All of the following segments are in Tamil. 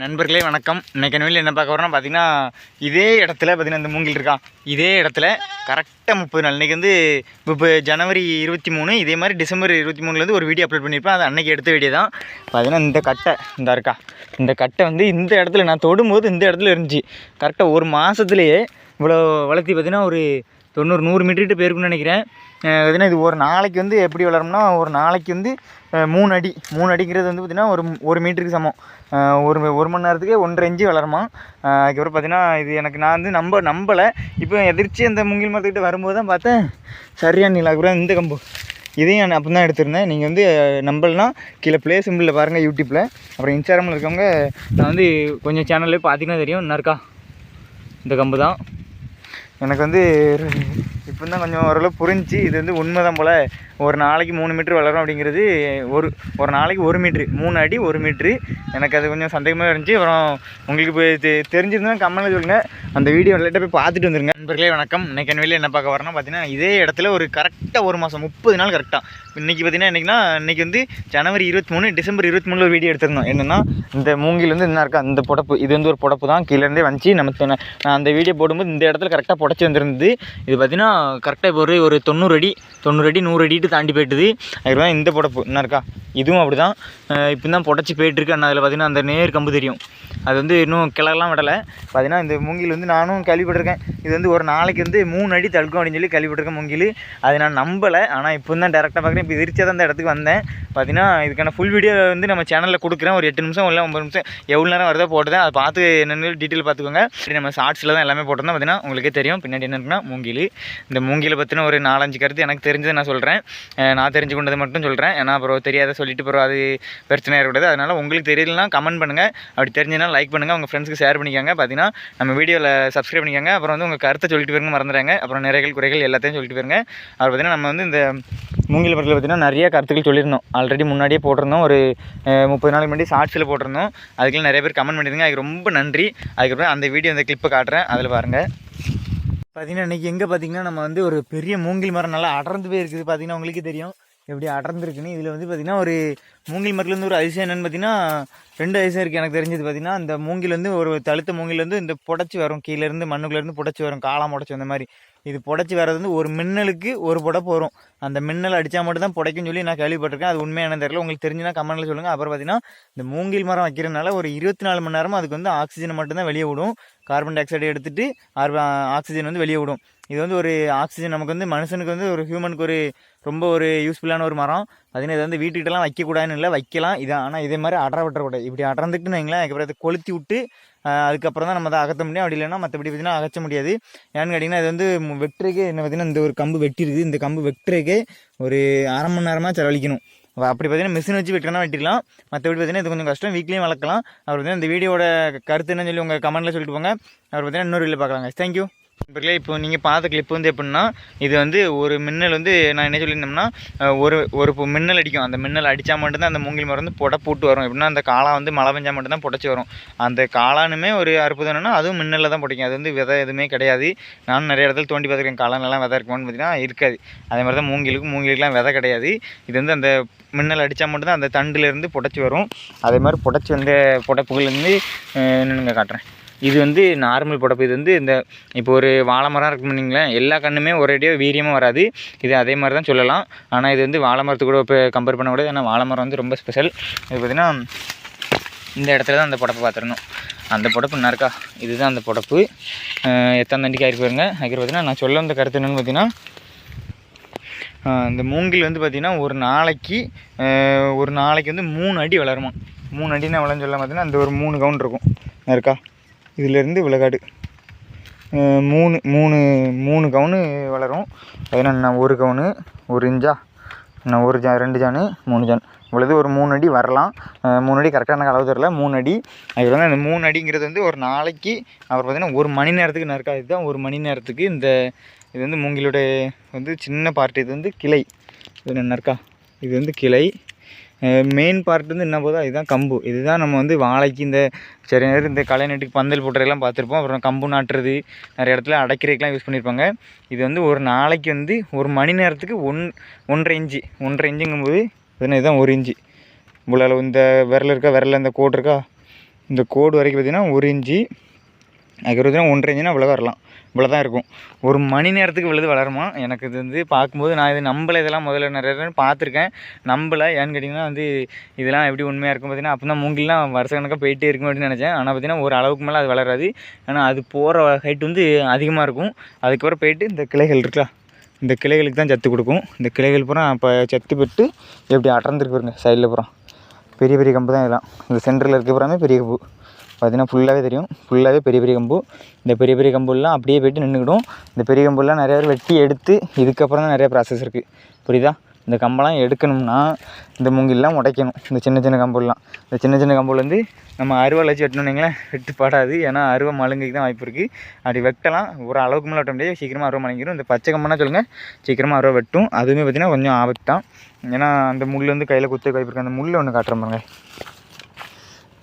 நண்பர்களே வணக்கம். இன்னைக்கு நோயில் என்ன பார்க்க வரோம்னா பார்த்தீங்கன்னா இதே இடத்துல பார்த்தீங்கன்னா இந்த மூங்கில் இருக்கா? இதே இடத்துல கரெக்டாக முப்பது நாள். இன்றைக்கி வந்து இப்போ ஜனவரி இருபத்தி மூணு இதே மாதிரி டிசம்பர் இருபத்தி மூணுலேருந்து ஒரு வீடியோ அப்லோட் பண்ணியிருப்பேன். அது அன்னைக்கு எடுத்த வீடியோ தான். பார்த்தீங்கன்னா இந்த கட்டை இந்த இருக்கா? இந்த கட்டை வந்து இந்த இடத்துல நான் தொடும்போது இந்த இடத்துல இருந்துச்சு. கரெக்டாக ஒரு மாதத்துலேயே இவ்வளோ வளர்த்தி பார்த்தீங்கன்னா ஒரு தொண்ணூறு நூறு மீட்டர்கிட்ட போயிருக்குன்னு நினைக்கிறேன். பார்த்தீங்கன்னா இது ஒரு நாளைக்கு வந்து எப்படி வளரும்னா ஒரு நாளைக்கு வந்து மூணு அடி. மூணு அடிங்கிறது வந்து பார்த்திங்கன்னா ஒரு ஒரு மீட்டருக்கு சமம். ஒரு ஒரு மணி நேரத்துக்கே ஒன்றரை இஞ்சி வளருமா? அதுக்கப்புறம் பார்த்தீங்கன்னா இது எனக்கு நான் வந்து நம்ப நம்பலை. இப்போ எதிர்ச்சி அந்த முங்கில் மரத்துக்கிட்ட வரும்போது தான் பார்த்தேன். சரியான நிலா கூட இந்த கம்பு. இதையும் நான் அப்போ தான் எடுத்திருந்தேன். நீங்கள் வந்து நம்பலைனா கீழே ப்ளே சிம்பிளில் பாருங்கள் யூடியூப்பில் அப்புறம் இன்ஸ்டாகிராமில் இருக்கவங்க நான் வந்து கொஞ்சம் சேனல்லே பார்த்தீங்கன்னா தெரியும். இன்னும் இருக்கா இந்த கம்பு தான். எனக்கு வந்து இப்போ தான் கொஞ்சம் ஓரளவு புரிஞ்சுச்சு. இது வந்து உண்மை தான் போல். ஒரு நாளைக்கு மூணு மீட்ரு வளரும் அப்படிங்கிறது ஒரு ஒரு நாளைக்கு ஒரு மீட்ரு. மூணு அடி ஒரு மீட்ரு. எனக்கு அது கொஞ்சம் சந்தேகமாக இருந்துச்சு. அப்புறம் உங்களுக்கு இப்போ தெ தெரிஞ்சிருந்தா கமெண்ட்டில் சொல்லுங்கள் அந்த வீடியோ லைட்டாக போய் பார்த்துட்டு வந்துருங்க. நண்பர்களே வணக்கம். இன்னைக்கு என் வெளியில் என்ன பார்க்க வரேன்னா பார்த்தீங்கன்னா இதே இடத்துல ஒரு கரெக்டாக ஒரு மாதம் முப்பது நாள் கரெக்டாக இன்றைக்கி பார்த்தீங்கன்னா இன்றைக்கினா இன்றைக்கி வந்து ஜனவரி இருபத்தி மூணு டிசம்பர் இருபத்தி மூணில் ஒரு வீடியோ எடுத்திருந்தோம். என்னென்னா இந்த மூங்கில் வந்து என்ன இருக்கா அந்த புடப்பு. இது வந்து ஒரு புடப்பு தான். கீழேருந்தே வந்துச்சு நம்ம நான் அந்த வீடியோ போடும்போது இந்த இடத்துல கரெக்டாக புடச்சி வந்திருந்தது. இது பார்த்தீங்கன்னா கரெக்டாக இப்போ ஒரு ஒரு தொண்ணூறு அடி தொண்ணூறு அடி நூறு அடிட்டு தாண்டி போயிட்டுது. அதுக்கப்புறம் இந்த புடப்பு. என்ன இருக்கா? இதுவும் அப்படி தான் இப்போ தான் புடச்சி போயிட்டுருக்கு. ஆனால் அதில் பார்த்தீங்கன்னா அந்த நேர் கம்பு தெரியும். அது வந்து இன்னும் கிளறலாம் விடலை. பார்த்திங்கன்னா இந்த மூங்கில் வந்து நானும் கேள்விப்பட்டிருக்கேன். இது வந்து ஒரு நாளைக்கு வந்து மூணு அடி தடுக்கும் அப்படின்னு சொல்லி கேள்விப்பட்டிருக்கேன் மூங்கில். அது நான் நம்பலை. ஆனால் இப்போ தான் டேரெக்டாக பார்க்குறேன் இப்போ எதிர்த்தா தான் அந்த இடத்துக்கு வந்தேன். பார்த்திங்கன்னா இதுக்கான ஃபுல் வீடியோ வந்து நம்ம சேனலில் கொடுக்குறேன். ஒரு எட்டு நிமிஷம் இல்லை ஒம்பது நிமிஷம். எவ்வளோ நேரம் வருதோ போட்டுதான். அதை பார்த்து என்னென்னு டீட்டெயில் பார்த்துக்கோங்க. அப்படி நம்ம ஷார்ட்ஸில் தான் எல்லாமே போட்டிருந்தோம். பார்த்திங்கன்னா உங்களுக்கே தெரியும். பின்னாடி என்ன இருக்குன்னா மூங்கில். இந்த மூங்கில் பற்றின ஒரு நாலஞ்சு கருத்து எனக்கு தெரிஞ்சதை நான் சொல்கிறேன் நான் தெரிஞ்சு கொண்டதை மட்டும் சொல்கிறேன் ஏன்னா அப்புறம் தெரியாத சொல்லிட்டு அப்புறம் அது பிரச்சனை இருக்கக்கூடாது. அதனால் உங்களுக்கு தெரியலனா கமெண்ட் பண்ணுங்கள் அப்படி தெரிஞ்சுன்னா லைக் பண்ணுங்கள் உங்கள் ஃப்ரெண்ட்ஸ்க்கு ஷேர் பண்ணிக்கோங்க. பார்த்தீங்கன்னா நம்ம வீடியோவில் சப்ஸ்கிரைப் பண்ணிக்கோங்க. அப்புறம் வந்து உங்கள் கருத்தை சொல்லிட்டு போயிருங்க மறந்துடுறாங்க அப்புறம் நிறைகள் குறைகள் எல்லாத்தையும் சொல்லிட்டு போயிருங்க. அப்புறம் பார்த்தீங்கன்னா நம்ம வந்து இந்த மூங்கில் படத்தில் பார்த்தீங்கன்னா நிறைய கருத்துக்கள் சொல்லியிருந்தோம். ஆல்ரெடி முன்னாடியே போட்டிருந்தோம். ஒரு முப்பது நாள் முன்னாடி ஷார்ட்ஸில் போட்டிருந்தோம். அதுக்கெல்லாம் நிறைய பேர் கமெண்ட் பண்ணியிருந்தீங்க. அதுக்கு ரொம்ப நன்றி. அதுக்கப்புறம் அந்த வீடியோ அந்த கிளிப்பை காட்டுறேன். அதில் பாருங்கள் பார்த்தீங்கன்னா இன்றைக்கி எங்கே பார்த்தீங்கன்னா நம்ம வந்து ஒரு பெரிய மூங்கில் மரம் நல்லா அடர்ந்து போயிருக்குது. பார்த்தீங்கன்னா உங்களுக்கே தெரியும். எப்படி அடர்ந்துருக்குன்னு இதில் வந்து பார்த்தீங்கன்னா ஒரு மூங்கில் மரத்துலேருந்து ஒரு அதிசயம் என்னென்னு பார்த்தீங்கன்னா ரெண்டு அதிசயம் இருக்குது எனக்கு தெரிஞ்சது பார்த்தீங்கன்னா அந்த மூங்கில் வந்து ஒரு தழுத்த மூங்கில் வந்து இந்த புடச்சி வரும் கீழேருந்து மண்ணுக்குள்ளேருந்து புடச்சி வரும் காளாம் புடச்சி அந்த மாதிரி. இது புடச்சி வர்றது வந்து ஒரு மின்னலுக்கு ஒரு புடப்பு வரும் அந்த மின்னல் அடித்தா மட்டும் தான் புடைக்கும்னு சொல்லி நான் கேள்விப்பட்டிருக்கேன். அது உண்மையான தெரியல. உங்களுக்கு தெரிஞ்சுன்னா கமெண்ட்டில் சொல்லுங்கள் அப்புறம் பார்த்தீங்கன்னா இந்த மூங்கில் மரம் வைக்கிறதுனால ஒரு இருபத்தி நாலு மணி நேரமும் அதுக்கு வந்து ஆக்சிஜனை மட்டும்தான் வெளியே விடும். கார்பன் டை ஆக்சைடு எடுத்துகிட்டு ஆக்சிஜன் வந்து வெளியே விடும். இது வந்து ஒரு ஆக்சிஜன் நமக்கு வந்து மனுஷனுக்கு வந்து ஒரு ஹியூமனுக்கு ஒரு ரொம்ப ஒரு யூஸ்ஃபுல்லான ஒரு மரம். பார்த்தீங்கன்னா இதை வந்து வீட்டுக்கிட்டலாம் வைக்கக்கூடாதுன்னு இல்லை வைக்கலாம். இதான் ஆனால் இதே மாதிரி அடர விட்டுறக்கூடாது இப்படி அடர்ந்துட்டுன்னு வைங்களேன் அதுக்கப்புறம் அதை கொளுத்தி விட்டு அதுக்கப்புறம் தான் நம்ம அதை அகற்ற முடியும். அப்படி இல்லைன்னா மற்றபடி பார்த்தீங்கன்னா அகற்ற முடியாது. ஏன்னு கேட்டிங்கன்னா இது வந்து வெட்டுறக்கே என்ன பார்த்தீங்கன்னா இந்த ஒரு கம்பு வெட்டிருக்குது இந்த கம்பு வெட்டுறக்கே ஒரு அரை மணி நேரமாக செலவழிக்கணும். அப்படி பார்த்தீங்கன்னா மிஷின் வச்சு வெட்டினா வெட்டிடலாம். மற்றபடி பார்த்தீங்கன்னா இது கொஞ்சம் கஷ்டம். வீக்லேயும் வளர்க்கலாம். அப்புறம் பார்த்தீங்கன்னா இந்த வீடியோட கருத்து என்னன்னு சொல்லி உங்கள் கமெண்ட்டில் சொல்லிட்டு போங்க. அப்புறம் பார்த்தீங்கன்னா இன்னொரு வீடியோ பார்க்கலாங்க. தேங்க்யூ நண்பர்களே இப்போ நீங்கள் பார்த்த கிளிப் வந்து எப்படின்னா இது வந்து ஒரு மின்னல் வந்து நான் என்ன சொல்லியிருந்தோம்னா ஒரு ஒரு இப்போ மின்னல் அடிக்கும். அந்த மின்னல் அடித்தா மட்டும்தான் அந்த மூங்கில் மரம் வந்து புட போட்டு வரும். எப்படின்னா அந்த காளான் வந்து மழை பெஞ்சால் மட்டும்தான் புடச்சி வரும். அந்த காளானுமே ஒரு அற்புதம் என்னென்னா அதுவும் மின்னலில் தான் பிடிக்கும். அது வந்து விதை எதுவுமே கிடையாது. நானும் நிறைய இடத்துல தோண்டி பார்த்துருக்கேன். காளான்லாம் விதை இருக்குமான்னு பார்த்தீங்கன்னா இருக்காது. அதே மாதிரி தான் மூங்கிலுக்கும் மூங்கிலுக்குலாம் விதை கிடையாது. இது வந்து அந்த மின்னல் அடித்தா மட்டும்தான் அந்த தண்டுலேருந்து புடச்சி வரும். அதே மாதிரி புடச்சி வந்த புடப்புகள்லேருந்து என்னென்னு காட்டுறேன். இது வந்து நார்மல் புடப்பு. இது வந்து இந்த இப்போ ஒரு வாழை மரம் இருக்குன்னு வைங்களேன் எல்லா கண்ணுமே ஒரேடியாக வீரியமாக வராது. இது அதே மாதிரி தான் சொல்லலாம். ஆனால் இது வந்து வாழை மரத்து கூட இப்போ கம்பேர் பண்ணக்கூடாது ஏன்னா வாழை மரம் வந்து ரொம்ப ஸ்பெஷல் இது பார்த்திங்கன்னா இந்த இடத்துல தான் அந்த புடப்பு பார்த்துடணும் அந்த புடப்பு என்ன இருக்கா? இதுதான் அந்த புடப்பு. எத்தனை தண்டிக்கு ஆயிருக்கு பாருங்க. அதுக்கு பார்த்தீங்கன்னா நான் சொல்ல வந்த கருத்து என்னென்னு பார்த்தீங்கன்னா இந்த மூங்கில் வந்து பார்த்திங்கன்னா ஒரு நாளைக்கு ஒரு நாளைக்கு வந்து மூணு அடி வளருமா மூணு அடினா வளர்ந்து சொல்ல பார்த்தீங்கன்னா அந்த ஒரு மூணு கவுண்ட் இருக்கும். இருக்கா? இதுலேருந்து விளக்காடு மூணு மூணு மூணு கவுனு வளரும். பார்த்தீங்கன்னா நான் ஒரு கவுனு ஒரு இன்ச்சா நான் ஒரு ஜா ரெண்டு ஜானு மூணு ஜான். இவ்வளவு ஒரு மூணு அடி வரலாம். மூணு அடி கரெக்டாக எனக்கு அளவு தெரில மூணு அடி. அது வந்து அந்த மூணு அடிங்கிறது வந்து ஒரு நாளைக்கு அப்புறம் பார்த்திங்கன்னா ஒரு மணி நேரத்துக்கு நான் இதுதான் ஒரு மணி நேரத்துக்கு இந்த இது வந்து மூங்கிலோட வந்து சின்ன பார்ட் இது வந்து கிளை. இது என்ன இது வந்து கிளை. மெயின் பார்ட் வந்து என்ன போதும் இதுதான் கம்பு. இதுதான் நம்ம வந்து வாழைக்கு இந்த சரி நேரம் இந்த களை நட்டுக்கு பந்தல் போட்டுறதெல்லாம் பார்த்துருப்போம். அப்புறம் கம்பு நாட்டுறது நிறைய இடத்துல அடைக்கிறதுக்கெலாம் யூஸ் பண்ணியிருப்பாங்க. இது வந்து ஒரு நாளைக்கு வந்து ஒரு மணி நேரத்துக்கு ஒன் ஒன்றரை இன்ச்சு. ஒன்றரை இன்ச்சுங்கும்போது இதுனா இதுதான் ஒரு இன்ச்சு. இவ்வளோ அளவு இந்த விரல் இருக்கா விரலில் இந்த கோடு இருக்கா? இந்த கோடு வரைக்கும் பார்த்தீங்கன்னா ஒரு இன்ச்சு. அதுக்கு ஒன்றரை இன்ச்சுனா இவ்வளோ வரலாம். இவ்வளோ தான் இருக்கும். ஒரு மணி நேரத்துக்கு விழுது வளருமா? எனக்கு இது வந்து பார்க்கும்போது நான் இது நம்மள இதெல்லாம் முதல்ல நிறைய பார்த்துருக்கேன். நம்பலை. ஏன்னு கேட்டிங்கன்னா வந்து இதெல்லாம் எப்படி உண்மையாக இருக்கும் பார்த்தீங்கன்னா அப்போ தான் மூங்கிலாம் வருஷ கணக்காக போயிட்டே இருக்கும் அப்படின்னு நினச்சேன். ஆனால் பார்த்தீங்கன்னா ஒரு அளவுக்கு மேலே அது வளராது. ஆனால் அது போகிற ஹைட் வந்து அதிகமாக இருக்கும். அதுக்கப்புறம் போயிட்டு இந்த கிளைகள் இருக்கா இந்த கிளைகளுக்கு தான் சத்து கொடுக்கும். இந்த கிளைகள் பூரா இப்போ சத்து பெற்று எப்படி அடர்ந்துருக்கு பாருங்க சைடில் பூரா. பெரிய பெரிய கம்பு தான் இதெல்லாம். இந்த சென்டரில் இருக்க பூராமே பெரிய கம்பு. பார்த்தீங்கன்னா ஃபுல்லாகவே தெரியும். ஃபுல்லாகவே பெரிய பெரிய கம்பு. இந்த பெரிய பெரிய கம்புலாம் அப்படியே போயிட்டு நின்றுக்கிடும் இந்த பெரிய கம்புலாம் நிறைய பேர் வெட்டி எடுத்து இதுக்கப்புறம் தான் நிறைய ப்ராசஸ் இருக்குது புரியுதா? இந்த கம்பெல்லாம் எடுக்கணும்னா இந்த மூங்கில்லாம் உடைக்கணும். இந்த சின்ன சின்ன கம்புலாம். இந்த சின்ன சின்ன கம்புலேருந்து நம்ம அருவாள் வச்சு வெட்டணுன்னீங்களேன் வெட்டு பாடாது. ஏன்னா அருவா மழுங்கைக்கு தான் வாய்ப்பு இருக்குது அப்படி வெட்டலாம். ஒரு அளவுக்கு மேலே வெட்ட முடியாது. சீக்கிரமாக அருவா மழுங்கிடும் இந்த பச்சை கம்புனா சொல்லுங்கள் சீக்கிரமாக அருவா வெட்டும். அதுவுமே பார்த்திங்கன்னா கொஞ்சம் ஆபத்து தான். ஏன்னா அந்த முள் வந்து கையில் குத்து வாய்ப்பு இருக்குது அந்த முள் ஒன்று காட்டுற பாருங்க.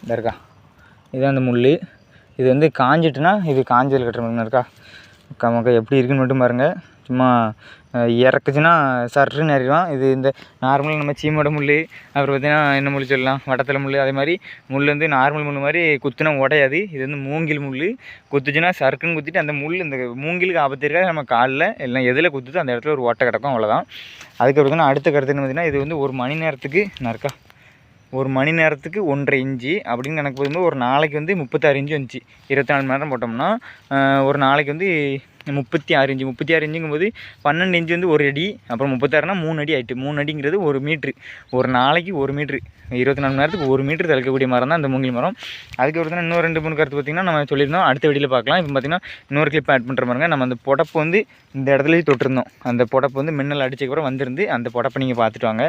இந்த இருக்கா? இதுதான் அந்த முள் இது வந்து காஞ்சிட்டுனா இது காஞ்சல் கட்டுற மாதிரி இருக்கா? நமக்கு எப்படி இருக்குன்னு மட்டும் பாருங்கள் சும்மா இறக்குச்சுன்னா சர்ன்னு இறக்கிடும் இது இந்த நார்மலாக நம்ம சீமோட முள் அப்புறம் பார்த்தீங்கன்னா என்ன முள் சொல்லலாம்? வடத்தில் முள் அதே மாதிரி முள் வந்து நார்மல் முள் மாதிரி குத்துனா உடையாது. இது வந்து மூங்கில் முள் குத்துச்சுன்னா சறுக்குன்னு குத்திட்டு அந்த முள் இந்த மூங்கிலுக்கு ஆபத்து இருக்காது நம்ம காலில் எல்லாம் எதில் குத்துதோ அந்த இடத்துல ஒரு ஓட்டை கிடக்கும் அவ்வளோதான் அதுக்கப்புறம் தான் அடுத்த கருத்துன்னு பார்த்திங்கன்னா பார்த்தீங்கன்னா இது வந்து ஒரு மணி நேரத்துக்கு நறுக்கா. ஒரு மணி நேரத்துக்கு ஒன்றரை இஞ்சி அப்படின்னு கணக்கு போகும்போது ஒரு நாளைக்கு வந்து முப்பத்தாறு இஞ்சி வந்துச்சு. இருபத்தி நாலு மணி நேரம் போட்டோம்னா ஒரு நாளைக்கு வந்து முப்பத்தி ஆறு இஞ்சி. முப்பத்தி ஆறு இஞ்சுங்கும் போது பன்னெண்டு இன்ச்சு வந்து ஒரு அடி அப்புறம் முப்பத்தாறுனா மூணு அடி ஆயிட்டு. மூணு அடிங்கிறது ஒரு மீட்ரு. ஒரு நாளைக்கு ஒரு மீட்ரு. இருபத்தி நாலு மணி நேரத்துக்கு ஒரு மீட்ரு தளக்கக்கூடிய மரம் தான் அந்த மூங்கில் மரம். அதுக்கப்புறம் தான் இன்னும் ரெண்டு மூணு கருத்து பார்த்திங்கன்னா நம்ம சொல்லியிருந்தோம். அடுத்த வீடியோவில் பார்க்கலாம். இப்போ பார்த்திங்கன்னா இன்னொரு கிளிப் ஆட் பண்ணுற பாருங்க. நம்ம அந்த புடப்பு வந்து இந்த இடத்துலேயே தொட்டிருந்தோம். அந்த புடப்பு வந்து மின்னல் அடிச்சக்கப்புறம் வந்திருந்து அந்த புடப்பை நீங்கள் பார்த்துட்டு வாங்க.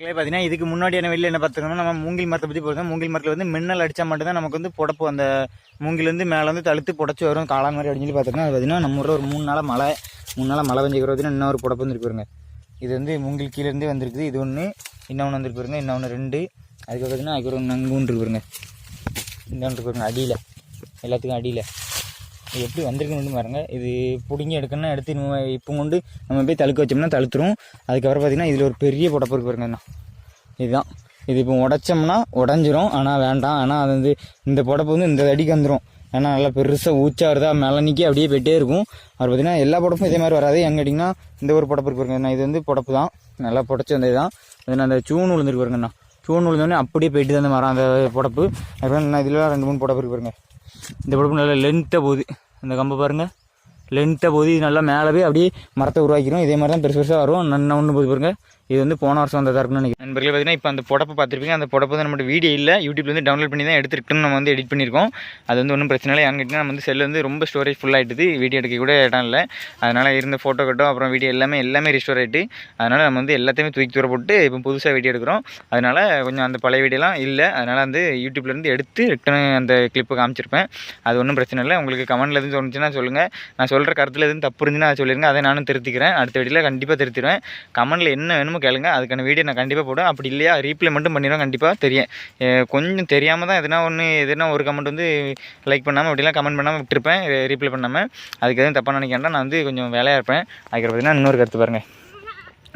பார்த்தீங்கன்னா இதுக்கு முன்னாடியான வெளியில் என்ன பார்த்துக்கணும் நம்ம மூங்கில் மரத்தை பற்றி போகிறோம் மூங்கில் மரத்தில் வந்து மின்னல் அடித்தா மட்டும்தான் நமக்கு வந்து புடப்பு அந்த மூங்கிலேருந்து மேலே வந்து தழுத்து புடச்சி வரும். காளான் மாதிரி அப்படின்னு சொல்லி பார்த்துக்கணும் அது பார்த்தீங்கன்னா நம்ம ஊரில் ஒரு மூணு நாளாக மழை மூணு நாளாக மழை பெஞ்சிக்கிற பார்த்தீங்கன்னா இன்னொரு புடப்பு வந்துருக்கு பாருங்க. இது வந்து மூங்கில் கீழேருந்தே வந்திருக்குது. இது ஒன்று இன்னொன்று வந்திருக்கு பாருங்க. இன்னொன்று ரெண்டு. அதுக்கு பார்த்தீங்கன்னா அதுக்கு ஒரு நங்குன்னு இருக்கு பாருங்க. இன்னொன்று இருக்கு பாருங்க அடியில். எல்லாத்துக்கும் அடியில். இது எப்படி வந்திருக்குன்னு பாருங்க. இது பிடுங்கி எடுக்கணும்னா எடுத்து நம்ம இப்போ கொண்டு நம்ம போய் தழுக்க வச்சோம்னா தழுத்துரும். அதுக்கப்புறம் பார்த்தீங்கன்னா இதில் ஒரு பெரிய புடப்பு இருக்கு பாருங்க அண்ணா. இதுதான். இது இப்போ உடைச்சோம்னா உடஞ்சிரும். ஆனால் வேண்டாம். ஆனால் அது வந்து இந்த புடப்பு வந்து இந்த அடிக்கு வந்துடும் ஏன்னா நல்லா பெருசாக ஊச்சா வருதா மேலே அப்படியே போயிட்டே இருக்கும். அவர் பார்த்தீங்கன்னா எல்லா புடப்பும் இதே மாதிரி வராது. எங்க கேட்டிங்கன்னா இந்த ஒரு புடப்பு இருக்கு இது வந்து புடப்பு தான் நல்லா புடச்சி வந்தது தான் அதில் அந்த சூன் விழுந்துருக்கு பாருங்கண்ணா சூன் விழுந்தோடனே அப்படியே போயிட்டு தான் அந்த மரம் அந்த புடப்பு. அதுக்கப்புறம் இதில் ரெண்டு மூணு புடப்பு இருக்கு பாருங்க. இந்த புடப்பு நல்லா லென்த்தாக போகுது. அந்த கம்பை பாருங்கள் லென்த்தை போகுது நல்லா மேலே போய் அப்படியே மரத்தை உருவாக்கிடும் இதே மாதிரி தான் பெருசு பெருசாக வரும். நன்ன ஒன்று போது பாருங்கள் இது வந்து போன வருஷம் வந்ததாக இருக்குன்னு நினைக்கிறேன். நண்பர்களே பார்த்தீங்கன்னா இப்போ அந்த புடப்பை பார்த்துருப்பீங்க. அந்த புடப்பு வந்து நம்மகிட்ட வீடியோ இல்லை. யூடியூப்லேருந்து டவுன்லோட் பண்ணி தான் எடுத்துருக்குன்னு நம்ம வந்து எடிட் பண்ணியிருக்கோம். அது வந்து ஒன்றும் பிரச்சனை இல்லை. ஏன்னு கேட்டிங்கன்னா நம்ம வந்து செல்லு வந்து ரொம்ப ஸ்டோரேஜ் ஃபுல் ஆகிட்டுது வீடியோ எடுக்க கூட இடம் இல்லை. அதனால் இருந்த ஃபோட்டோ கட்டும் அப்புறம் வீடியோ எல்லாமே எல்லாமே ரிஸ்டோர் ஆகிட்டு அதனால் நம்ம வந்து எல்லாத்தையுமே தூக்கி தூர போட்டு இப்போ புதுசாக வீடியோ எடுக்கிறோம். அதனால் கொஞ்சம் அந்த பழைய வீடியோலாம் இல்லை. அதனால் வந்து யூடியூப்லேருந்து எடுத்து ரிட்டர்ன் அந்த கிளிப்பு காமிச்சிருப்பேன். அது ஒன்றும் பிரச்சனை இல்லை. உங்களுக்கு கமெண்ட்டில் எதுவும் தோணுச்சுன்னா சொல்லுங்கள் நான் சொல்கிற கருத்தில் எதுவும் தப்பு இருந்துச்சுன்னா சொல்லிடுங்க சொல்லிருங்க. அதை நானும் திருத்திக்கிறேன். அடுத்த வீடியோவில் கண்டிப்பாக திருத்திடுவேன். கமெண்ட்டில் என்ன வேணுமோ கேளுங்க. அதுக்கான வீடியோ நான் கண்டிப்பாக போடுவேன். அப்படி இல்லையா? ரீப்ளை மட்டும் பண்ணிடுவேன். கண்டிப்பாக தெரியும். கொஞ்சம் தெரியாமல் தான் எதுனா ஒன்று எதுனா ஒரு கமெண்ட் வந்து லைக் பண்ணாமல் அப்படிலாம் கமெண்ட் பண்ணாமல் விட்டுருப்பேன். ரீப்ளை பண்ணாமல் அதுக்கு எதுவும் தப்பாக நினைக்கிறேன் நான் வந்து கொஞ்சம் வேலையாக இருப்பேன். அதுக்கு பார்த்தீங்கன்னா இன்னொரு கருத்து பாருங்கள்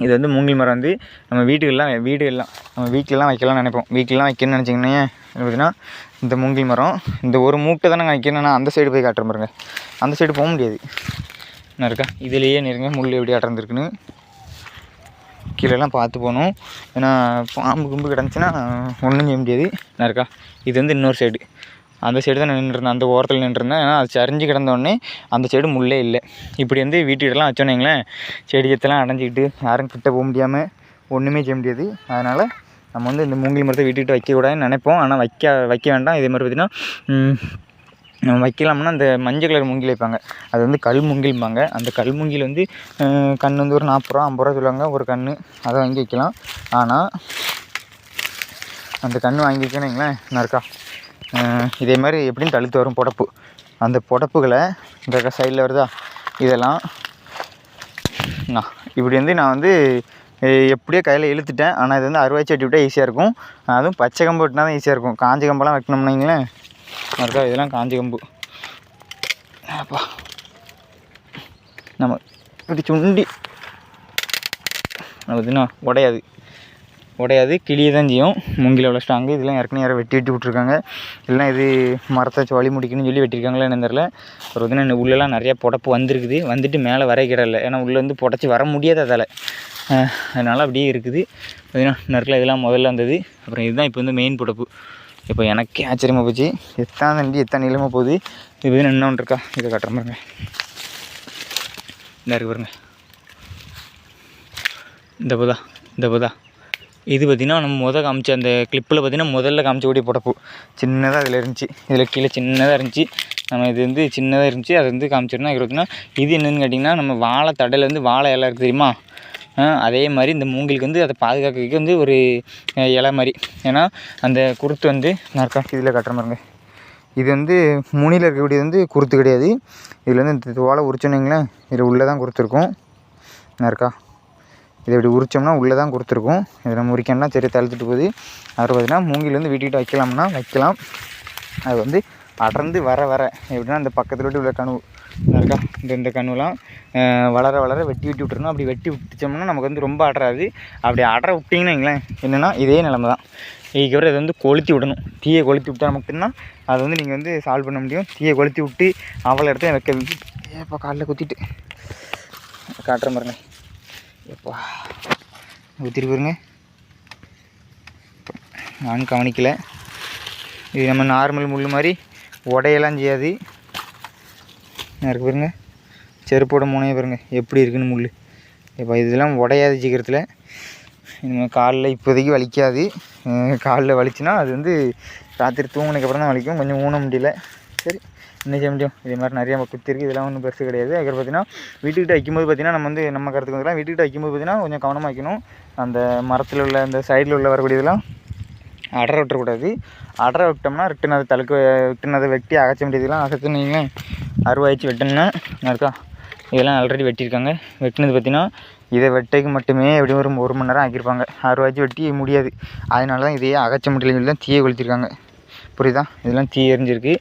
இது வந்து மூங்கில் மரம் வந்து நம்ம வீட்டுக்கெல்லாம் வீடுகள்லாம் நம்ம வீட்டிலலாம் வைக்கலாம் நினைப்போம். வீட்டிலலாம் வைக்கணும்னு நினச்சிங்கன்னா பார்த்தீங்கன்னா இந்த மூங்கில் மரம் இந்த ஒரு மூட்டை தானே நாங்கள் வைக்கணும் அந்த சைடு போய் காட்டுற பாருங்க. அந்த சைடு போக முடியாது. என்ன இருக்கா? இதுலேயே நெருங்க முள் எப்படி அடர்ந்துருக்குன்னு கீழெல்லாம் பார்த்து போகணும். ஏன்னா பாம்பு கும்பு கிடந்துச்சுன்னா ஒன்றும் செய்ய முடியாது. என்ன இருக்கா? இது வந்து இன்னொரு சைடு அந்த சைடு தான் நின்றுருந்தேன் அந்த ஓரத்தில் நின்றுருந்தேன் ஏன்னா அது சரிஞ்சு கிடந்தோடனே அந்த சைடு முள்ளே இல்லை. இப்படி வந்து வீட்டுக்கிட்டலாம் வச்சோன்னீங்களேன் செடி எத்தெல்லாம் அடைஞ்சிக்கிட்டு யாரும் கிட்ட போக முடியாமல் ஒன்றுமே செய்ய முடியாது. அதனால் நம்ம வந்து இந்த மூங்கில் மரத்தை வீட்டுக்கிட்ட வைக்கக்கூடாதுன்னு நினைப்போம். ஆனால் வைக்க வைக்க வேண்டாம். இதே மாதிரி பார்த்திங்கன்னா வைக்கலாம்னா அந்த மஞ்சள் கலர் மூங்கில் வைப்பாங்க. அது வந்து கல் மூங்கில்பாங்க அந்த கல் மூங்கில் வந்து கன்று கண் வந்து ஒரு நாற்பது ரூபா ஐம்பது ரூபா சொல்லுவாங்க. ஒரு கண் அதை வாங்கி வைக்கலாம். ஆனால் அந்த கண் வாங்கி வைக்கணுங்களேன் என்ன இருக்கா? இதே மாதிரி எப்படின்னு தழுத்து வரும் புடப்பு. அந்த புடப்புகளை இந்த சைடில் வருதா? இதெல்லாம் நான் இப்படி வந்து நான் வந்து எப்படியோ கையில் இழுத்துட்டேன். ஆனால் இது வந்து அறுவை சட்டி விட்டால் ஈஸியாக இருக்கும். அதுவும் பச்சை கம்பு வெட்டினா தான் ஈஸியாக இருக்கும். காஞ்ச கம்பெல்லாம் வெட்டினோம்னீங்களேன் இருக்கா இதெல்லாம் காஞ்சி கம்பு. அப்பா. நம்ம இப்படி சுண்டி. அது உடையாது. உடையாது கிளியே தான் செய்யும். மூங்கில் அவ்வளோ ஸ்ட்ராங்கு இதெல்லாம் ஏற்கனவே யாரோ வெட்டி வெட்டி விட்ருக்காங்க இல்லைனா இது மரத்தை வச்சு வழி முடிக்கணும்னு சொல்லி வெட்டியிருக்காங்களா என்னன்னு தெரில ஒரு பார்த்தீங்கன்னா உள்ளெல்லாம் நிறையா புடப்பு வந்திருக்குது. வந்துட்டு மேலே வரைய கிடல. ஏன்னா உள்ளே வந்து புடச்சி வர முடியாது அதால். அதனால் அப்படியே இருக்குது. பார்த்தீங்கன்னா நறுக்கில் இதெல்லாம் முதல்ல வந்தது. அப்புறம் இதுதான் இப்போ வந்து மெயின் புடப்பு. இப்போ எனக்கே ஆச்சரியமாக போச்சு. எத்தான் தண்டி எத்தனை நீளமாக போகுது. இது என்ன ஒன்று இருக்கா இதை காட்டுற பாருங்க. இந்த இருக்கு பாருங்க. இந்த புதா இந்த புதா. இது பார்த்திங்கன்னா நம்ம முத காமிச்ச அந்த கிளிப்பில் பார்த்திங்கன்னா முதல்ல காமிச்சக்கூடிய புடப்பு சின்னதாக அதில் இருந்துச்சு. இதில் கீழே சின்னதாக இருந்துச்சு. நம்ம இது வந்து சின்னதாக இருந்துச்சு. அது வந்து காமிச்சிருந்தோம் அது பார்த்திங்கன்னா இது என்னென்னு கேட்டிங்கன்னா நம்ம வாழை தடையில் வந்து வாழை இலை இருக்குது தெரியுமா? அதே மாதிரி இந்த மூங்கிலுக்கு வந்து அதை பாதுகாக்கிறதுக்கு வந்து ஒரு இலை மாதிரி. ஏன்னா அந்த குருத்து வந்து நான் இதில் கட்டுற மாதிரிங்க இது வந்து முனியில் இருக்கக்கூடியது வந்து குருத்து கிடையாது. இதில் வந்து இந்த தோலை உரிச்சோன்னீங்களேன் இதில் உள்ளே தான் குருத்துருக்கும் இருக்கா இதை இப்படி உரிச்சோம்னா உள்ளே தான் கொடுத்துருக்கும் இதை நம்ம உரிக்கணும்னா சரி தழுத்துட்டு போகுது. அப்புறம் பார்த்தீங்கன்னா மூங்கில் வந்து வீட்டுக்கிட்ட வைக்கலாம்னா வைக்கலாம். அது வந்து அடர்ந்து வர வர எப்படின்னா அந்த பக்கத்தில் விட்டு உள்ள கனவு இருக்கா இந்த இந்த கன்றுலாம் வளர வளர வெட்டி வெட்டி விட்டுறணும். அப்படி வெட்டி விட்டுச்சோம்னா நமக்கு வந்து ரொம்ப அடராது அப்படி அடர விட்டிங்கன்னா வைங்களேன் என்னென்னா இதே நிலமை தான். இதுக்கப்புறம் இதை வந்து கொளுத்தி விடணும். தீயை கொளுத்தி விட்டா மட்டும்தான் அதை வந்து நீங்கள் வந்து சால்வ் பண்ண முடியும். தீயை கொளுத்தி விட்டு அவளை இடத்துல வைக்க ஏப்பா காலில் குத்திட்டு. காட்டுற பாருங்க. எப்பா ஊற்றிட்டு பாருங்க. நான் கவனிக்கலை. இது நம்ம நார்மல் முள் மாதிரி உடையெல்லாம் செய்யாது. இருக்குது பாருங்க. செருப்போட முனையை பாருங்க. எப்படி இருக்குன்னு முள் இப்போ இதெல்லாம் உடையாது சீக்கிரத்தில். இனிமேல் காலில் இப்போதைக்கு வலிக்காது. காலில் வலிச்சுன்னா அது வந்து ராத்திரி தூங்கினதுக்கப்புறம் தான் வலிக்கும். கொஞ்சம் ஊன முடியல. சரி என்ன செய்ய முடியும்? இதே மாதிரி நிறையா குத்திருக்கு இதெல்லாம் ஒன்றும் பெருசு கிடையாது. அதுக்கப்புறம் பார்த்தீங்கன்னா வீட்டுக்கிட்ட வைக்கும்போது பார்த்தீங்கன்னா நம்ம வந்து நம்ம கருத்துக்கு வந்துடலாம் வீட்டுக்கிட்ட வைக்கும்போது பார்த்தீங்கன்னா கொஞ்சம் கவனமாக வைக்கணும். அந்த மரத்தில் உள்ள அந்த சைடில் உள்ள வரக்கூடியதெல்லாம் அடரை விட்டுறக்கூடாது. அடரை விட்டோம்னா ரிட்டன் அதை தழுக்க ரிட்டன் அதை வெட்டி அகச்ச வேண்டியதெல்லாம் அகச்சுன்னு அறுவாய்ச்சி அருவாய்ச்சி வெட்டணும்னா இருக்கா இதெல்லாம் ஆல்ரெடி வெட்டியிருக்காங்க. வெட்டினது பார்த்தீங்கன்னா இதை வெட்டைக்கு மட்டுமே எப்படியும் ஒரு ஒரு மணி நேரம் ஆக்கியிருப்பாங்க. அருவாய்ச்சி வெட்டி முடியாது. அதனால தான் இதையே அகச்ச முடியலன்னு சொல்லி தான் தீயை கொளுத்திருக்காங்க. புரியுதா? இதெல்லாம் தீ எரிஞ்சிருக்கு.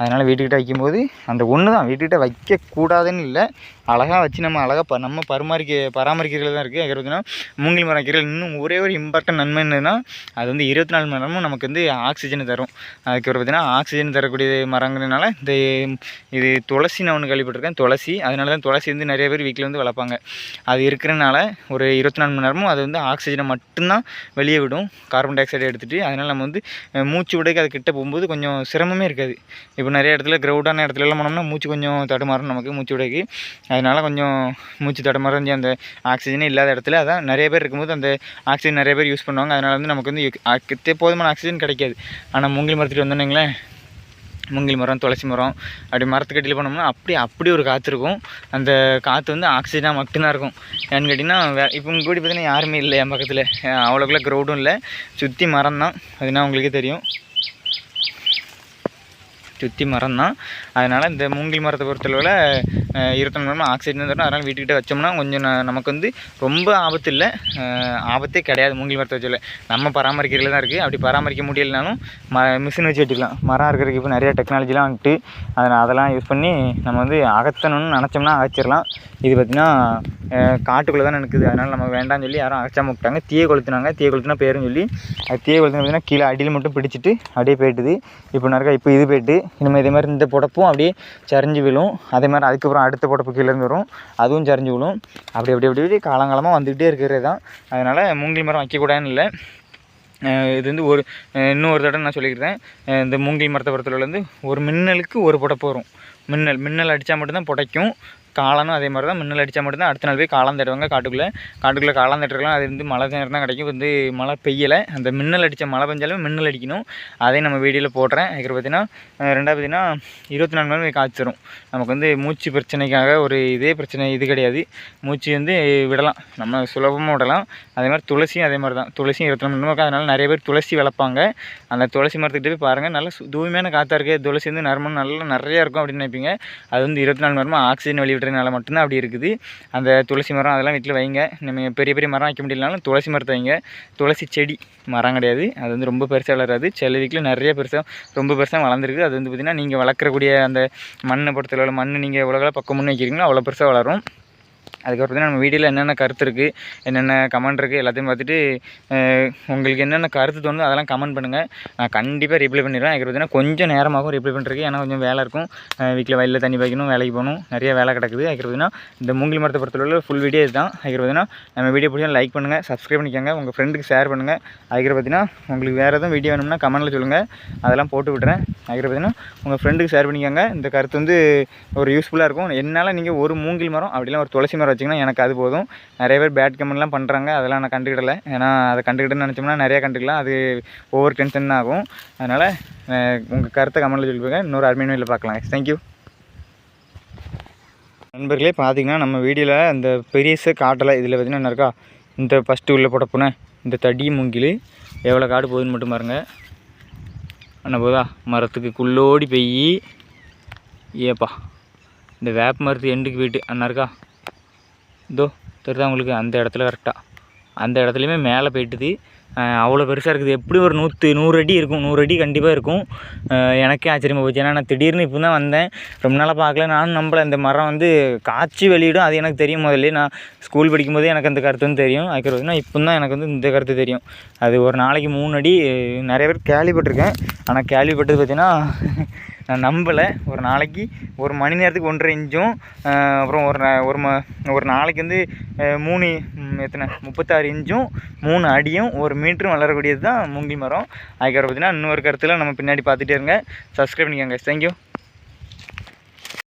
அதனால் வீட்டுக்கிட்ட வைக்கும்போது அந்த ஒன்று தான் வீட்டுக்கிட்ட வைக்கக்கூடாதுன்னு இல்லை. அழகாக வச்சு நம்ம அழகாக ப நம்ம பரிமாறிக்க பராமரிக்கிறது தான் இருக்குது அதுக்கு பார்த்தீங்கன்னா மூங்கில் மரம் வைக்கிறதுல இன்னும் ஒரே ஒரு இம்பார்ட்டன்ட் நன்மை என்னன்னா அது வந்து இருபத்தி நாலு மணி நேரமும் நமக்கு வந்து ஆக்சிஜன் தரும். அதுக்கப்புறம் பார்த்தீங்கன்னா ஆக்சிஜன் தரக்கூடிய மரங்கிறதுனால இந்த இது துளசி நான் ஒன்று கேள்விப்பட்டிருக்கேன். துளசி அதனால தான் துளசி வந்து நிறைய பேர் வீட்டில் வந்து வளர்ப்பாங்க. அது இருக்கிறனால ஒரு இருபத்தி நாலு மணி நேரமும் அது வந்து ஆக்சிஜனை மட்டும்தான் வெளியே விடும். கார்பன் டை ஆக்சைடை எடுத்துகிட்டு அதனால் நம்ம வந்து மூச்சு விடைக்கு அது கிட்ட போகும்போது கொஞ்சம் சிரமமே இருக்காது. இப்போ நிறைய இடத்துல க்ரௌடான இடத்துலலாம் போனோம்னா மூச்சு கொஞ்சம் தடுமாறும் நமக்கு மூச்சு விடைக்கு அதனால் கொஞ்சம் மூச்சு தடுமாறஞ்சி அந்த ஆக்சிஜனே இல்லாத இடத்துல அதான் நிறைய பேர் இருக்கும்போது அந்த ஆக்சிஜன் நிறைய பேர் யூஸ் பண்ணுவாங்க. அதனால் வந்து நமக்கு வந்து போதுமான ஆக்சிஜன் கிடைக்காது. ஆனால் மூங்கில் மரத்துட்டு வந்தோன்னீங்களேன். மூங்கில் மரம் துளசி மரம் அப்படி மரத்துக்கடியில் போனோம்னா அப்படி அப்படி ஒரு காற்று இருக்கும். அந்த காற்று வந்து ஆக்சிஜனாக மட்டும்தான் இருக்கும். ஏன்னு கேட்டிங்கன்னா வே இப்போ உங்கள் கூடி பார்த்தீங்கன்னா யாருமே இல்லை என் பக்கத்தில். அவ்வளோக்குள்ள க்ரௌடும் இல்லை. சுற்றி மரம் தான் அதுனா உங்களுக்கே தெரியும். சுற்றி மரம் தான். அதனால் இந்த மூங்கில் மரத்தை பொறுத்தளவில் இருபத்தி மரம் ஆக்சிஜன் தரும் அதனால் வீட்டுக்கிட்ட வச்சோம்னா கொஞ்சம் நமக்கு வந்து ரொம்ப ஆபத்து இல்லை. ஆபத்தே கிடையாது மூங்கில் மரத்தை வச்சல நம்ம பராமரிக்கிறதுல தான் இருக்குது அப்படி பராமரிக்க முடியலனாலும் ம மிஷின் வச்சு வெட்டிக்கலாம். மரம் இருக்கிறதுக்கு இப்போ நிறைய டெக்னாலஜிலாம் வந்துட்டு அதனால் அதெல்லாம் யூஸ் பண்ணி நம்ம வந்து அகற்றணும்னு நினச்சோம்னா அகச்சிடலாம். இது பார்த்திங்கன்னா காட்டுக்குள்ளே தான் இருக்குது அதனால் நம்ம வேண்டாம்னு சொல்லி யாரும் அகச்சாமல் விட்டாங்க. தீயை கொளுத்துனாங்க. தீயை கொளுத்துனா பேருன்னு சொல்லி அது தீயை கொளுத்துனா பார்த்தீங்கன்னா கீழே அடியில் மட்டும் பிடிச்சிட்டு அப்படியே போயிட்டுது. இப்போ நிறையா இப்போ இது போயிட்டு இனிமேல் இதே மாதிரி இந்த புடப்பும் அப்படியே சரிஞ்சு விழும். அதே மாதிரி அதுக்கப்புறம் அடுத்த புடப்பு கீழேருந்து வரும். அதுவும் சரிஞ்சு விழும். அப்படி அப்படி அப்படி அப்படி காலங்காலமாக வந்துக்கிட்டே இருக்கிறது தான். அதனால் மூங்கில் மரம் வைக்கக்கூடாதுன்னு இல்லை. இது வந்து ஒரு இன்னும் ஒரு தடவை நான் சொல்லிக்கிறேன். இந்த மூங்கில் மரத்தை பொறுத்தளவில் வந்து ஒரு மின்னலுக்கு ஒரு புடப்பு வரும். மின்னல் மின்னல் அடித்தா மட்டும்தான் புடைக்கும். காளானும் அதே மாதிரி தான். மின்னல் அடித்தா மட்டும்தான் அடுத்த நாள் போய் காளான் தட்டுவாங்க காட்டுக்குள்ளே. காட்டுக்குள்ளே காளான் தட்டுறதுலாம் அது வந்து மழை நேரம் தான் கிடைக்கும். வந்து மழை பெய்யலை. அந்த மின்னல் அடித்த மழை பெஞ்சாலும் மின்னல் அடிக்கணும். அதையும் நம்ம வீடியோவில் போடுறேன். அதுக்கப்புறம் பார்த்தீங்கன்னா ரெண்டாவது பார்த்தீங்கன்னா இருபத்தி நாலு மணி நேரம் காய்ச்சி தரும் நமக்கு வந்து மூச்சு பிரச்சனைக்காக ஒரு இதே பிரச்சனை இது கிடையாது. மூச்சு வந்து விடலாம். நம்ம சுலபமாக விடலாம். அதே மாதிரி துளசியும் அதே மாதிரி தான். துளசியும் இருபத்தி நாலு மணி நேரம் அதனால் நிறைய பேர் துளசி வளர்ப்பாங்க. அந்த துளசி மரத்துக்கிட்ட போய் பாருங்கள் நல்ல தூய்மையான காற்றா இருக்குது துளசி வந்து நறுமணம் நல்லா நிறையா இருக்கும் அப்படின்னு நினைப்பீங்க. அது வந்து இருபத்தி நாலு மணி நேரமாக ஆக்சிஜன் வெளியிடுறதுனால மட்டும்தான் அப்படி இருக்குது. அந்த துளசி மரம் அதெல்லாம் வீட்டில் வைங்க. நம்ம பெரிய பெரிய மரம் வைக்க முடியலனாலும் துளசி மரத்தை வைங்க. துளசி செடி மரம் கிடையாது. அது வந்து ரொம்ப பெருசாக வளராது. சில வீட்டில் நிறைய பெருசாக ரொம்ப பெருசாக வளர்ந்துருக்கு. அது வந்து பார்த்திங்கன்னா நீங்கள் வளர்க்கக்கூடிய அந்த மண்ணை பொறுத்தளவில் மண் நீங்கள் எவ்வளோ பக்கம் முன்னே வைக்கிறீங்களோ அவ்வளோ பெருசாக வளரும். அதுக்கப்புறம் தான் நம்ம வீடியோவில் என்னென்ன கருத்து இருக்குது என்னென்ன கமெண்ட் இருக்குது எல்லாத்தையும் பார்த்துட்டு உங்களுக்கு என்னென்ன கருத்து தோணுதோ அதெல்லாம் கமெண்ட் பண்ணுங்கள் நான் கண்டிப்பாக ரிப்ளை பண்ணிடுவேன். அதுக்கு பார்த்தீங்கன்னா கொஞ்சம் நேரமாகவும் ரிப்ளை பண்ணுறதுக்கு ஏன்னா கொஞ்சம் வேலை இருக்கும். வீட்டில் வயலில் தண்ணி பாய்க்கணும் வேலைக்கு போகணும். நிறைய வேலை கிடக்குது. அதுக்கு பார்த்தீங்கன்னா இந்த மூங்கில் மரத்தை பொறுத்தளவில் ஃபுல் வீடியோ இதுதான். அதுக்கு பார்த்தீங்கன்னா நம்ம வீடியோ பிடிச்சா லைக் பண்ணுங்கள் சப்ஸ்கிரைப் பண்ணிக்கோங்க உங்கள் ஃப்ரெண்டுக்கு ஷேர் பண்ணுங்கள் அதுக்கு பார்த்தீங்கன்னா உங்களுக்கு வேறு எதுவும் வீடியோ வேணும்னா கமெண்ட்டில் சொல்லுங்கள் அதெல்லாம் போட்டு விட்றேன் அதுக்கு பார்த்தீங்கன்னா உங்கள் ஃப்ரெண்டுக்கு ஷேர் பண்ணிக்கோங்க. இந்த கருத்து வந்து ஒரு யூஸ்ஃபுல்லாக இருக்கும். என்னால் நீங்கள் ஒரு மூங்கில் மரம் அப்படிலாம் ஒரு துளசி மரம் வச்சிங்கன்னா எனக்கு அது போதும். நிறைய பேர் பேட் கமெண்ட்லாம் பண்ணுறாங்க அதெல்லாம் நான் கண்டுக்கிடலை. ஏன்னா அதை கண்டுக்கிட்டுன்னு நினச்சோம்னா நிறையா கண்டுக்கலாம். அது ஓவர் டென்ஷன் ஆகும். அதனால் உங்கள் கருத்தை கமெண்ட்டில் சொல்லுங்க இன்னொரு அருமையான வீடியோவில் பார்க்கலாம். தேங்க்யூ நண்பர்களே பார்த்தீங்கன்னா நம்ம வீடியோவில் இந்த பெரியச காட்டலை இதில் பார்த்தீங்கன்னா என்ன இருக்கா? இந்த ஃபஸ்ட்டு உள்ள போட பூனை இந்த தடி மூங்கில் எவ்வளோ காடு போகுதுன்னு மட்டும் பாருங்கள் என்ன போதா மரத்துக்கு குள்ளோடி பெய் ஏப்பா இந்த வேப்ப மரத்து எண்டுக்கு போயிட்டு. அண்ணா இருக்கா? இதோ தெரியுதா உங்களுக்கு? அந்த இடத்துல கரெக்டாக அந்த இடத்துலையுமே மேலே போயிட்டுது. அவ்வளோ பெருசாக இருக்குது. எப்படி ஒரு நூற்று நூறு அடி இருக்கும். நூறு அடி கண்டிப்பாக இருக்கும். எனக்கே ஆச்சரியமாக போச்சு. ஏன்னா நான் திடீர்னு இப்போ தான் வந்தேன். ரொம்ப நாளாக பார்க்கல. நானும் நம்பல. இந்த மரம் வந்து காய்ச்சி வெளியிடும். அது எனக்கு தெரியும் முதல்ல. நான் ஸ்கூல் படிக்கும்போதே எனக்கு அந்த கருத்து வந்து தெரியும். அதுக்கு இப்போ தான் எனக்கு வந்து இந்த கருத்து தெரியும். அது ஒரு நாளைக்கு மூணு அடி. நிறைய பேர் கேள்விப்பட்டிருக்கேன். ஆனால் கேள்விப்பட்டது பார்த்திங்கன்னா நான் நம்பலை. ஒரு நாளைக்கு ஒரு மணி நேரத்துக்கு ஒன்றரை இன்ச்சும் அப்புறம் ஒரு ஒரு ம ஒரு நாளைக்கு வந்து மூணு எத்தனை முப்பத்தாறு இன்ச்சும் மூணு அடியும் ஒரு மீட்டரும் வளரக்கூடியது தான் மூங்கில் மரம். அதுக்கப்புறம் பார்த்திங்கன்னா இன்னொரு கருத்தில் நம்ம பின்னாடி பார்த்துட்டே இருங்க. சப்ஸ்கிரைப் பண்ணிக்கோங்க தேங்க்யூ